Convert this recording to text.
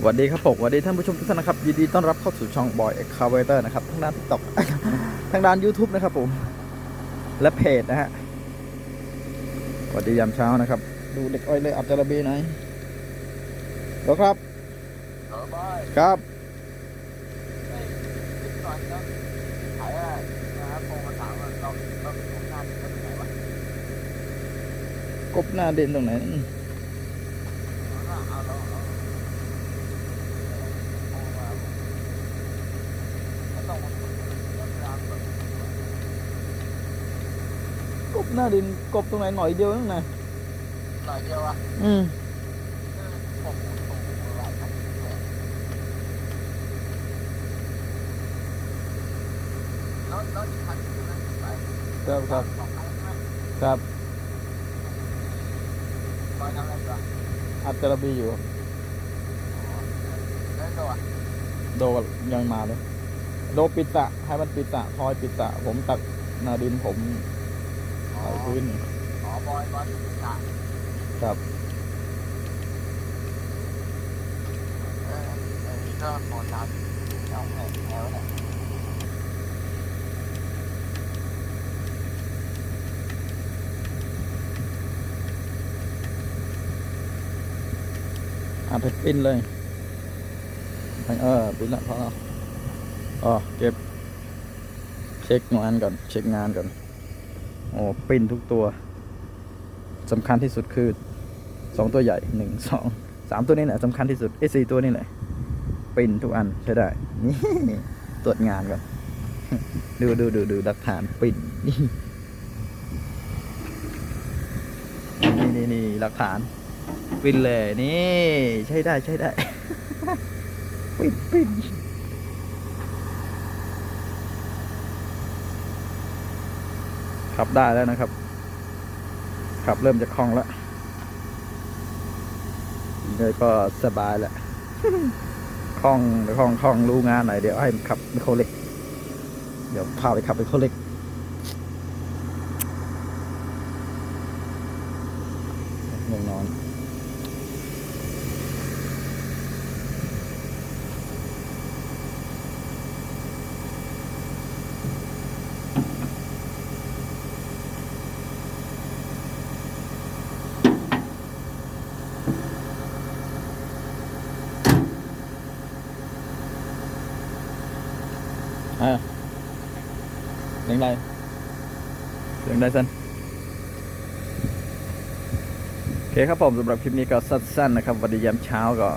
สวัสดีครับผมสวัสดีท่านผู้ชมทุกท่านนะครับยินดีต้อนรับเข้าสู่ช่องบอยเอ็กคาเวเตอร์นะครับทั้งด้านติ๊กต็อกทางด้าน YouTube นะครับผม และเพจนะฮะสวัสดียามเช้านะครับ ดูเด็กอ้อยเลยอับจาระเบไหนแล้วครับครับครับกบหน้าเด่นตรงไหนอืม เอาเอาเราเราโทรมาไม่ต้องมาคุยเรื่องเวลาเปิด กบ หน้าเด่นกบตรงไหนหน่อยเดียวนั่นนะหน่อยเดียวอะอืมผมผมผมหลายครั้งแล้วแล้วอีกคันคืออะไรไปครับครับสองคันใช่ไหมครับบอยทำอะไรอยู่อะอับจาระเบอยู่ครับเล่นตัวโดยังมาเลย โดปิดสระให้มันปิดสระทอยปิดสระผมตักหนาดินผม อ๋อใส่พื้นอ๋อบอยบอยอยู่ที่สระครับเออเออนี่ก็โอนตามเอาแผงแถวเนี่ยอะไปปิ้นเลยเออปิ้นละพอแล้วอ๋อเก็บ เช็คงานก่อน เช็คงานก่อน โอ้ปิ้นทุกตัวสำคัญที่สุดคือสองตัวใหญ่หนึ่งสองสามตัวนี้แหละสำคัญที่สุดไอ้สี่ตัวนี่แหละปิ้นทุกอันใช้ได้นี่ตรวจงานก่อนดูดูดูดูหลักฐานปิ้นนี่นี่นี่หลักฐานปินเลยนี่ ใช้ได้ใช้ได้ปินปิน ขับได้แล้วนะครับ ขับเริ่มจะคล่องแล้วเลยก็สบายแหละคล่องคล่องคล่องรู้งานหน่อยเดี๋ยวให้ขับไมโครเล็ก เดี๋ยวพาไปขับไมโครเล็กง่วงนอน เสียงอะไรเสียงอะไรสันโอเคครับผมสำหรับคลิปนี้ก็สั้นๆนะครับวันดียามเช้าก็